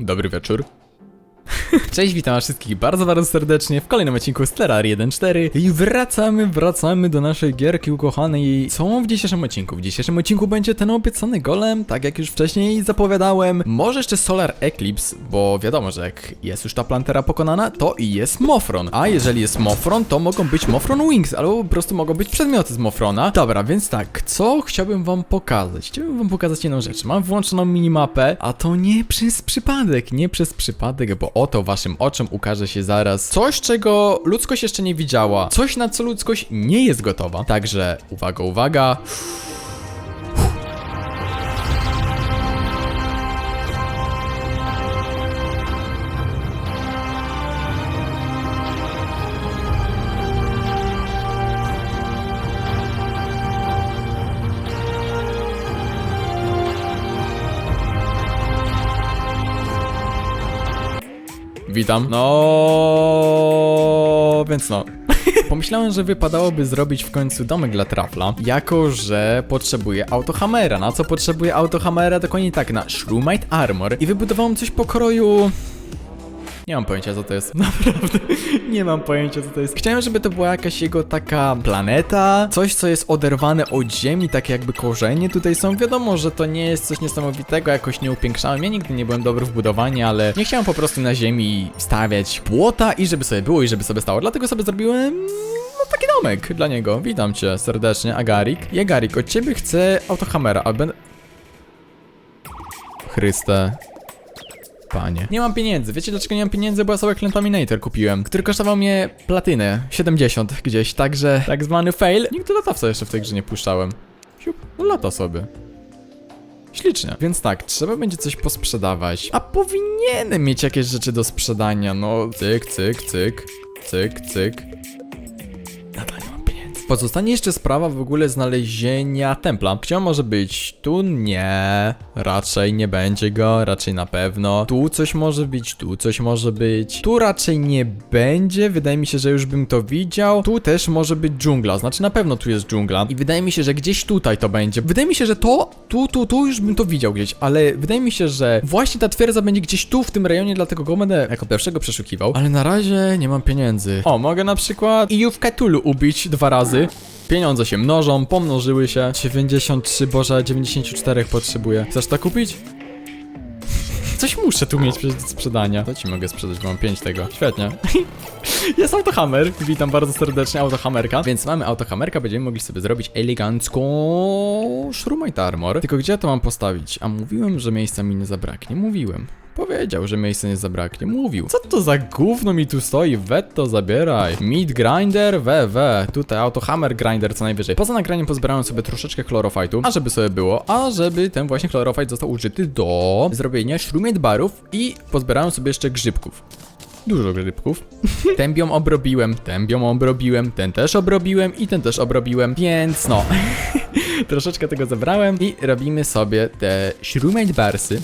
Dobry wieczór. Cześć, witam wszystkich bardzo, bardzo serdecznie w kolejnym odcinku z Terrarii 1.4 i wracamy, wracamy do naszej gierki ukochanej. Co w dzisiejszym odcinku? W dzisiejszym odcinku będzie ten obiecany golem, tak jak już wcześniej zapowiadałem. Może jeszcze Solar Eclipse, bo wiadomo, że jak jest już ta plantera pokonana, to i jest Mofron. A jeżeli jest Mofron, to mogą być Mofron Wings, albo po prostu mogą być przedmioty z Mofrona. Dobra, więc tak, co chciałbym wam pokazać? Chciałbym wam pokazać jedną rzecz. Mam włączoną minimapę, a to nie przez przypadek, nie przez przypadek, bo oto waszym oczom ukaże się zaraz coś, czego ludzkość jeszcze nie widziała. Coś, na co ludzkość nie jest gotowa. Także uwaga, uwaga. Witam. No, więc no. Pomyślałem, że wypadałoby zrobić w końcu domek dla trafla, jako że potrzebuję autohamera. Na co potrzebuję autohamera? Dokładnie tak, na Shroomite Armor. I wybudowałem coś pokroju... Nie mam pojęcia co to jest. Naprawdę, nie mam pojęcia co to jest. Chciałem, żeby to była jakaś jego taka planeta, coś co jest oderwane od ziemi, takie jakby korzenie tutaj są. Wiadomo, że to nie jest coś niesamowitego, jakoś nie upiększałem. Ja nigdy nie byłem dobry w budowaniu, ale nie chciałem po prostu na ziemi stawiać płota i żeby sobie było i żeby sobie stało. Dlatego sobie zrobiłem no taki domek dla niego. Witam cię serdecznie, Agarik. I Agarik, od ciebie chcę autohamera, a będę... Chryste. Panie. Nie mam pieniędzy. Wiecie dlaczego nie mam pieniędzy? Bo ja sobie Clentaminator kupiłem, który kosztował mnie platynę 70 gdzieś, także tak zwany fail. Nigdy latawca jeszcze w tej grze nie puszczałem. Siup, no lata sobie. Ślicznie. Więc tak, trzeba będzie coś posprzedawać. A powinienem mieć jakieś rzeczy do sprzedania. No, cyk, cyk, cyk, cyk, cyk. Pozostanie jeszcze sprawa w ogóle znalezienia templa. Gdzie może być? Tu nie. Raczej nie będzie go, raczej na pewno. Tu coś może być, tu coś może być. Tu raczej nie będzie. Wydaje mi się, że już bym to widział. Tu też może być dżungla. Znaczy na pewno tu jest dżungla. I wydaje mi się, że gdzieś tutaj to będzie. Wydaje mi się, że to, tu, tu, tu już bym to widział gdzieś. Ale wydaje mi się, że właśnie ta twierdza będzie gdzieś tu w tym rejonie, dlatego go będę jako pierwszego przeszukiwał. Ale na razie nie mam pieniędzy. O, mogę na przykład Ijów Cthulhu ubić dwa razy. Pieniądze się mnożą, pomnożyły się. 93, boże, 94 potrzebuję. Chcesz to kupić? Coś muszę tu mieć do sprzedania. To ci mogę sprzedać, bo mam 5 tego. Świetnie. Jest autohammer. Witam bardzo serdecznie, autohammerka. Więc mamy autohammerka, będziemy mogli sobie zrobić elegancką Shroomite Armor. Tylko gdzie to mam postawić? A mówiłem, że miejsca mi nie zabraknie. Mówiłem. Powiedział, że miejsca nie zabraknie. Mówił. Co to za gówno mi tu stoi? We to zabieraj. Meat grinder? We, we. Tutaj autohammer grinder co najwyżej. Poza nagraniem pozbierałem sobie troszeczkę chlorofajtu, a żeby sobie było, a żeby ten właśnie chlorofajt został użyty do zrobienia śrumie barów i pozbierałem sobie jeszcze grzybków. Dużo grzybków. Biom obrobiłem, biom obrobiłem, ten też obrobiłem i ten też obrobiłem, więc no. Troszeczkę tego zebrałem i robimy sobie te śrumate barsy.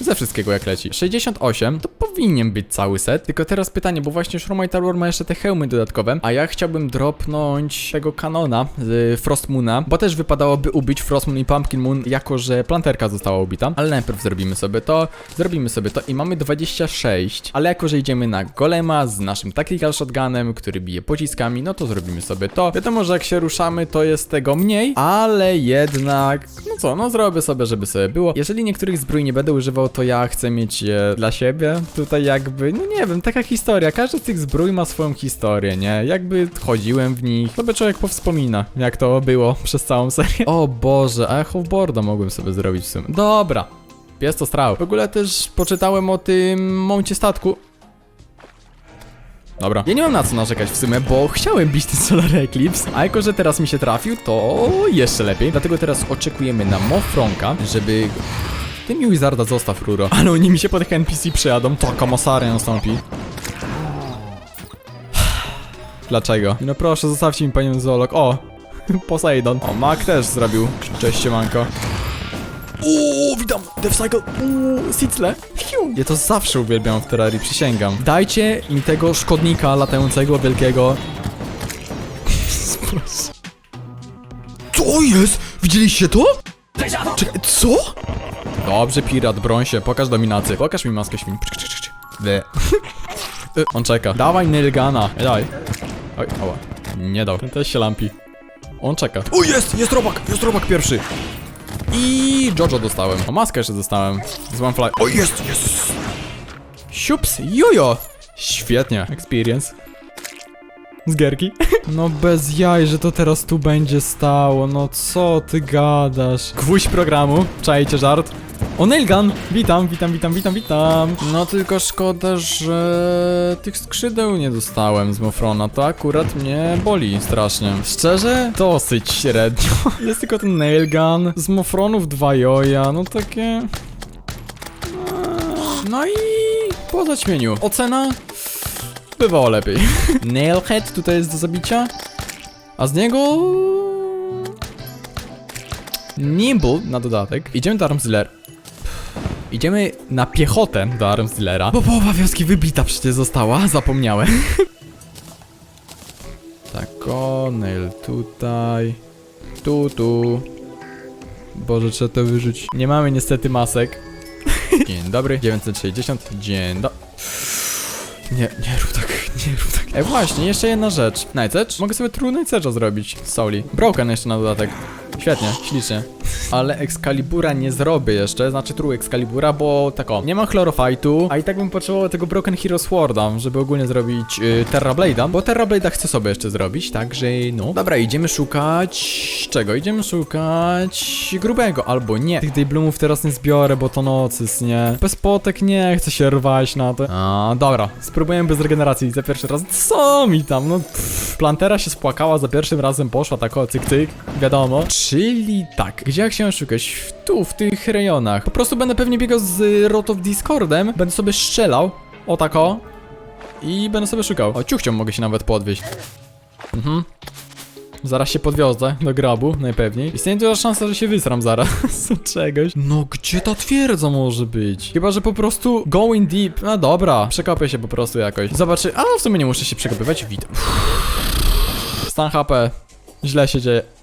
Ze wszystkiego jak leci. 68 to powinien być cały set. Tylko teraz pytanie, bo właśnie Shromite Tower ma jeszcze te hełmy dodatkowe, a ja chciałbym dropnąć tego kanona z Frost Moona, bo też wypadałoby ubić Frost Moon i Pumpkin Moon, jako że planterka została ubita. Ale najpierw zrobimy sobie to, zrobimy sobie to i mamy 26, ale jako że idziemy na golema z naszym tactical shotgunem, który bije pociskami, no to zrobimy sobie to. Wiadomo, że jak się ruszamy, to jest tego mniej, ale jednak, no co, no zrobię sobie, żeby sobie było. Jeżeli niektórych zbrój nie będę używał, to ja chcę mieć je dla siebie. Tutaj jakby, no nie wiem, taka historia. Każdy z tych zbrój ma swoją historię, nie? Jakby chodziłem w nich, to by człowiek powspomina, jak to było przez całą serię. O Boże, a ja hoverboarda mogłem sobie zrobić w sumie. Dobra. Pies to strał. W ogóle też poczytałem o tym momencie statku. Dobra. Ja nie mam na co narzekać w sumie, bo chciałem bić ten Solar Eclipse, a jako, że teraz mi się trafił, to jeszcze lepiej. Dlatego teraz oczekujemy na Mofronka, żeby... Ty mi Wizarda zostaw, Ruro. Ale oni mi się po tych NPC przyjadą, taka masarnia nastąpi. Dlaczego? No proszę, zostawcie mi panią zoolog. O! Poseidon. O, Mac też zrobił. Cześć, siemanko. Uuu, witam! Death Cycle! Uuu, Sicle! Hiu. Ja to zawsze uwielbiam w Terrarii, przysięgam. Dajcie mi tego szkodnika latającego, wielkiego. Co jest? Widzieliście to? Czekaj, co? Dobrze, pirat, broń się, pokaż dominację. Pokaż mi maskę świn. Wy. Y, On czeka. Dawaj Nilgana. Daj. Oj, ała. Nie dał. Ten też się lampi. On czeka. O, jest! Jest robak! Jest robak pierwszy! I Jojo dostałem. O, maskę jeszcze dostałem. Z One Fly. O, jest! Jest! Siups! Jojo! Świetnie. Experience. Z gierki? No bez jaj, że to teraz tu będzie stało. No co ty gadasz? Gwóźdź programu. Czajcie żart. O, Nailgun! Witam, witam, witam, witam, witam. No tylko szkoda, że tych skrzydeł nie dostałem z Mofrona. To akurat mnie boli strasznie. Szczerze? Dosyć średnio. Jest tylko ten Nailgun. Z Mofronów dwa joja. No takie... No i po zaćmieniu. Ocena? Bywało lepiej. Nailhead tutaj jest do zabicia. A z niego... Nimble na dodatek. Idziemy do Armsdealer. Idziemy na piechotę do Armsdealera. Bo połowa wioski wybita przecież została, zapomniałem. tak, nail tutaj. Tu, tu. Boże, trzeba to wyrzucić. Nie mamy niestety masek. Dzień dobry, 960. Dzień do... Nie, nie rób tak, nie rób tak. Ej, właśnie, jeszcze jedna rzecz. Edge? Mogę sobie Night Edge'a zrobić. Soli. Broken jeszcze na dodatek. Świetnie, ślicznie. Ale Excalibura nie zrobię jeszcze, znaczy True Excalibura, bo tak o, nie mam Chlorofajtu, a i tak bym potrzebował tego Broken Hero Sworda, żeby ogólnie zrobić y, Terra Blade'a, bo Terra Blade'a chcę sobie jeszcze zrobić, także no. Dobra, idziemy szukać... czego? Idziemy szukać... grubego, albo nie. Tych Daybloomów teraz nie zbiorę, bo to nocyc, nie? Bez potek nie chcę się rwać na to. A, dobra, spróbujemy bez regeneracji za pierwszy raz. Co mi tam, no pff. Plantera się spłakała, za pierwszym razem poszła tak o cyk cyk, wiadomo. Czyli tak, gdzie ja chciałem szukać? Tu, w tych rejonach. Po prostu będę pewnie biegał z Rotów Discordem, będę sobie strzelał, o tak o. I będę sobie szukał. O, ciuchcią mogę się nawet podwieźć. Mhm. Zaraz się podwiozę do grabu, najpewniej. Istnieje duża szansa, że się wysram zaraz z czegoś. No gdzie ta twierdza może być? Chyba, że po prostu going deep. No dobra, przekopię się po prostu jakoś. Zobaczy, a w sumie nie muszę się przekopywać. Witam. Stan HP. Źle się dzieje.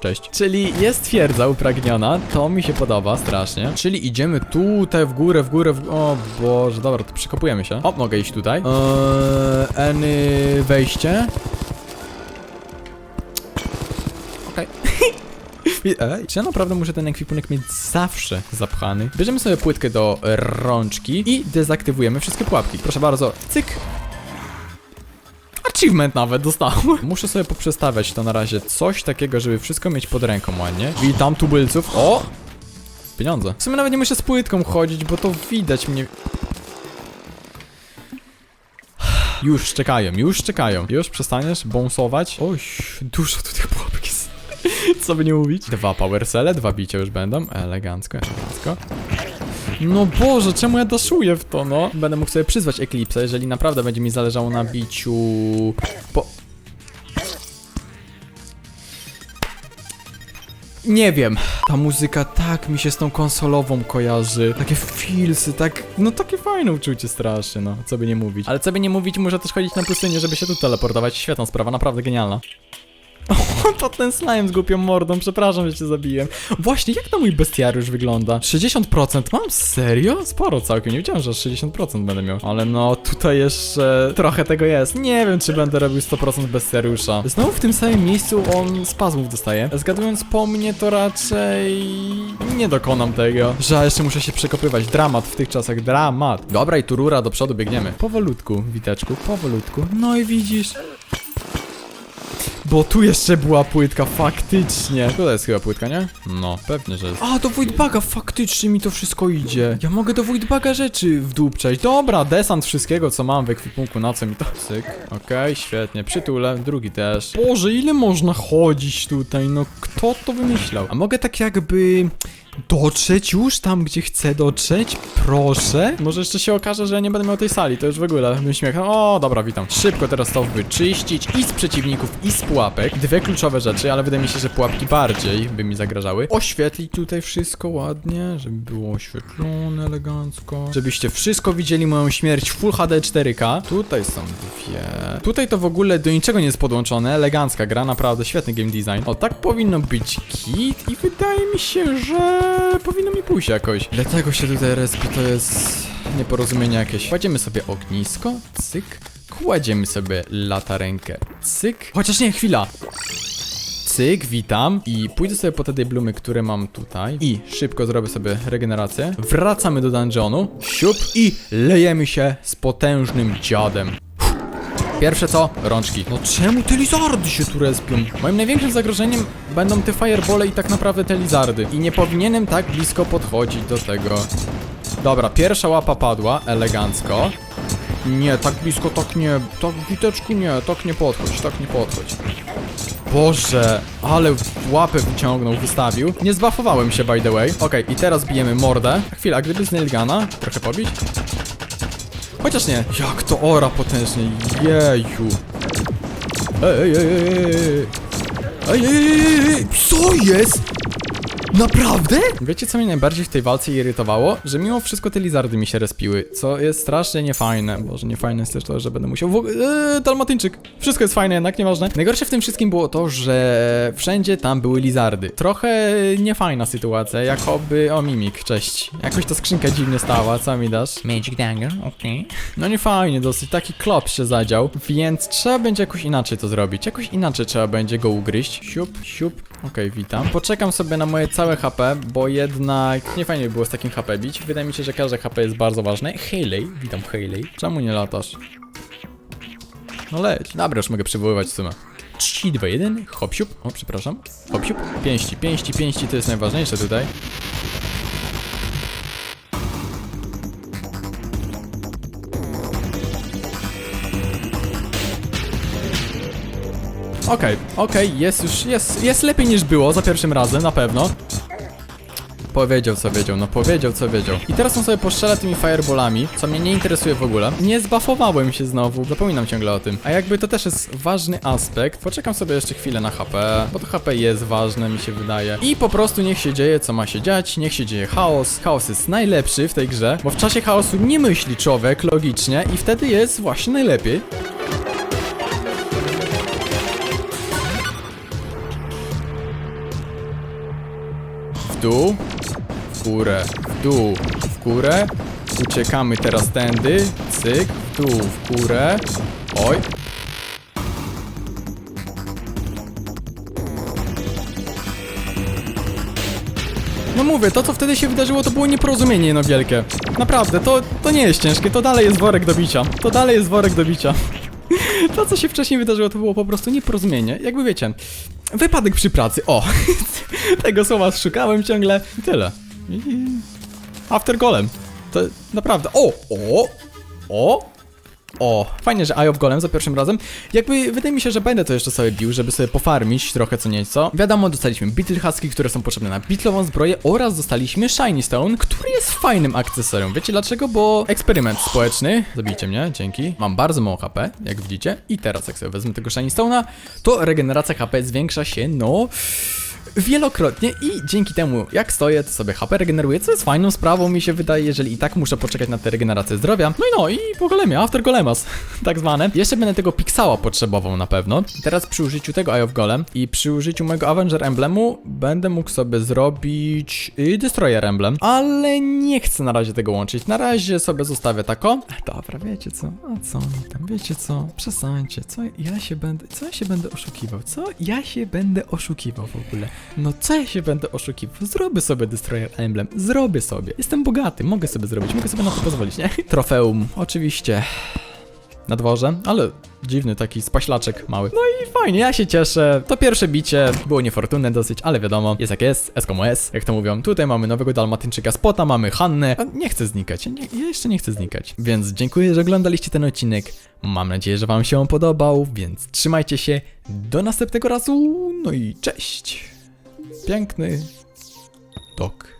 Cześć. Czyli jest twierdza upragniona, to mi się podoba strasznie. Czyli idziemy tutaj w górę, w górę, w... O Boże, dobra, to przekopujemy się. O, mogę iść tutaj. Eee, any wejście. Okej. Ej, czy ja naprawdę muszę ten ekwipunek mieć zawsze zapchany? Bierzemy sobie płytkę do rączki i dezaktywujemy wszystkie pułapki. Proszę bardzo, cyk. Achievement nawet dostałem. Muszę sobie poprzestawiać to na razie coś takiego, żeby wszystko mieć pod ręką ładnie. Witam tubylców. O! Pieniądze. W sumie nawet nie muszę z płytką chodzić, bo to widać mnie. Już czekają, już czekają. Już przestaniesz bąsować? Oj, dużo tu tych pułapek jest. Co by nie mówić? Dwa power cele, dwa bicia już będą. Elegancko, elegancko. No Boże, czemu ja daszuję w to, no? Będę mógł sobie przyzwać Eclipse, jeżeli naprawdę będzie mi zależało na biciu... Po... Nie wiem. Ta muzyka tak mi się z tą konsolową kojarzy. Takie feelsy, tak... No takie fajne uczucie strasznie, no. Co by nie mówić. Ale co by nie mówić, muszę też chodzić na pustynię, żeby się tu teleportować. Świetna sprawa, naprawdę genialna. O, to ten slime z głupią mordą, przepraszam, że cię zabiłem. Właśnie, jak na mój bestiariusz wygląda? 60% mam? Serio? Sporo całkiem, nie wiedziałem, że aż 60% będę miał. Ale no, tutaj jeszcze trochę tego jest. Nie wiem, czy będę robił 100% bestiariusza. Znowu w tym samym miejscu on spazmów dostaje. Zgadując po mnie, to raczej nie dokonam tego. Że jeszcze muszę się przekopywać. Dramat w tych czasach, dramat. Dobra, i tu rura do przodu biegniemy. Powolutku, witeczku, powolutku. No i widzisz... Bo tu jeszcze była płytka, faktycznie. Tutaj jest chyba płytka, nie? No, pewnie, że jest. A, do Voidbaga, faktycznie mi to wszystko idzie. Ja mogę do Voidbaga rzeczy wdupczać. Dobra, desant wszystkiego, co mam w ekwipunku, na co mi to... Cyk, okej, świetnie. Przytulę, drugi też. Boże, ile można chodzić tutaj, no kto to wymyślał? A mogę tak jakby... Dotrzeć już tam, gdzie chcę dotrzeć? Proszę? Może jeszcze się okaże, że nie będę miał tej sali, to już w ogóle bym śmiech. O, dobra, witam. Szybko teraz to wyczyścić i z przeciwników, i z pułapek. Dwie kluczowe rzeczy, ale wydaje mi się, że pułapki bardziej by mi zagrażały. Oświetlić tutaj wszystko ładnie, żeby było oświetlone elegancko. Żebyście wszystko widzieli moją śmierć Full HD 4K. Tutaj są dwie. Tutaj to w ogóle do niczego nie jest podłączone. Elegancka gra, naprawdę świetny game design. O, tak powinno być kit i wydaje mi się, że powinno mi pójść jakoś. Dlatego się tutaj respi, to jest nieporozumienie jakieś. Kładziemy sobie ognisko, cyk. Kładziemy sobie latarenkę, cyk. Chociaż nie, chwila. Cyk, witam. I pójdę sobie po te dyblumy, które mam tutaj. I szybko zrobię sobie regenerację. Wracamy do dungeonu. Siup. I lejemy się z potężnym dziadem. Pierwsze co? Rączki. No czemu te lizardy się tu respią? Moim największym zagrożeniem będą te firebole i tak naprawdę te lizardy. I nie powinienem tak blisko podchodzić do tego. Dobra, pierwsza łapa padła, elegancko. Nie, tak blisko, tak nie, tak witeczku nie, tak nie podchodź, tak nie podchodź. Boże, ale łapę wyciągnął, wystawił. Nie zbafowałem się, by the way. Okej, i teraz bijemy mordę. Chwila, gdyby z Nailgana trochę pobić? Chociaż nie. Jak to ora potężnie, jeju. Ej, ej, ej, ej, ej. Ej, ej, ej, ej, co jest? Naprawdę? Wiecie co mnie najbardziej w tej walce irytowało? Że mimo wszystko te lizardy mi się respiły, co jest strasznie niefajne. Boże, niefajne jest też to, że będę musiał w ogóle... Eee, dalmatyńczyk! Wszystko jest fajne, jednak nieważne. Najgorsze w tym wszystkim było to, że wszędzie tam były lizardy. Trochę niefajna sytuacja, jakoby... O, Mimik, cześć. Jakoś ta skrzynka dziwnie stała, co mi dasz? Magic Dagger, okej. No nie fajnie, dosyć taki klop się zadział, więc trzeba będzie jakoś inaczej to zrobić. Jakoś inaczej trzeba będzie go ugryźć. Siup, siup. Okej, witam. Poczekam sobie na moje całe HP, bo jednak nie fajnie by było z takim HP bić. Wydaje mi się, że każde HP jest bardzo ważne. Hayley, witam Hayley. Czemu nie latasz? No leć. Dobra, już mogę przywoływać w sumie. 3, 2, 1, hop siup. O, przepraszam. Hop siup. Pięści, pięści, pięści to jest najważniejsze tutaj. Okej, okej, jest już, jest, jest lepiej niż było za pierwszym razem, na pewno. Powiedział co wiedział, no powiedział co wiedział. I teraz on sobie poszczela tymi fireballami, co mnie nie interesuje w ogóle. Nie zbafowałem się znowu, zapominam ciągle o tym. A jakby to też jest ważny aspekt. Poczekam sobie jeszcze chwilę na HP, bo to HP jest ważne, mi się wydaje. I po prostu niech się dzieje, co ma się dziać, niech się dzieje chaos. Chaos jest najlepszy w tej grze, bo w czasie chaosu nie myśli człowiek logicznie i wtedy jest właśnie najlepiej. Dół, w górę, w dół, w górę. Uciekamy teraz tędy, cyk, w dół, w górę. Oj. No mówię, to co wtedy się wydarzyło to było nieporozumienie no wielkie. Naprawdę, to, to nie jest ciężkie, to dalej jest worek do bicia. To dalej jest worek do bicia. To co się wcześniej wydarzyło to było po prostu nieporozumienie. Jakby wiecie, wypadek przy pracy. O, tego słowa szukałem ciągle. Tyle. I... After golem. To naprawdę. O! O! O! O, fajnie, że Eye of Golem za pierwszym razem. Jakby wydaje mi się, że będę to jeszcze sobie bił, żeby sobie pofarmić trochę co nieco. Wiadomo, dostaliśmy Beetle Husky, które są potrzebne na bitlową zbroję oraz dostaliśmy Shiny Stone, który jest fajnym akcesorium. Wiecie dlaczego? Bo eksperyment społeczny. Zabijcie mnie, dzięki. Mam bardzo mało HP, jak widzicie. I teraz jak sobie wezmę tego Shiny Stone'a, to regeneracja HP zwiększa się, no wielokrotnie i dzięki temu jak stoję, to sobie HP regeneruję, co jest fajną sprawą mi się wydaje, jeżeli i tak muszę poczekać na tę regenerację zdrowia. No i no, i po golemie, after golemas, tak zwane. Jeszcze będę tego Pixała potrzebował na pewno. Teraz przy użyciu tego Eye of Golem i przy użyciu mojego Avenger Emblemu będę mógł sobie zrobić y, Destroyer Emblem, ale nie chcę na razie tego łączyć. Na razie sobie zostawię tako. Dobra, wiecie co? A co oni tam? Wiecie co? Przestańcie. Co ja się będę, co ja się będę oszukiwał? Co ja się będę oszukiwał w ogóle? No co ja się będę oszukiwał? Zrobię sobie Destroyer Emblem. Zrobię sobie. Jestem bogaty, mogę sobie zrobić, mogę sobie na to pozwolić, nie? Trofeum, oczywiście. Na dworze, ale dziwny taki spaślaczek mały. No i fajnie, ja się cieszę. To pierwsze bicie było niefortunne dosyć, ale wiadomo, jest jak jest, S como S, jak to mówią. Tutaj mamy nowego dalmatyńczyka Spota, mamy Hannę. A nie chcę znikać, nie, ja jeszcze nie chcę znikać. Więc dziękuję, że oglądaliście ten odcinek. Mam nadzieję, że wam się on podobał, więc trzymajcie się. Do następnego razu, no i cześć. Piękny dok.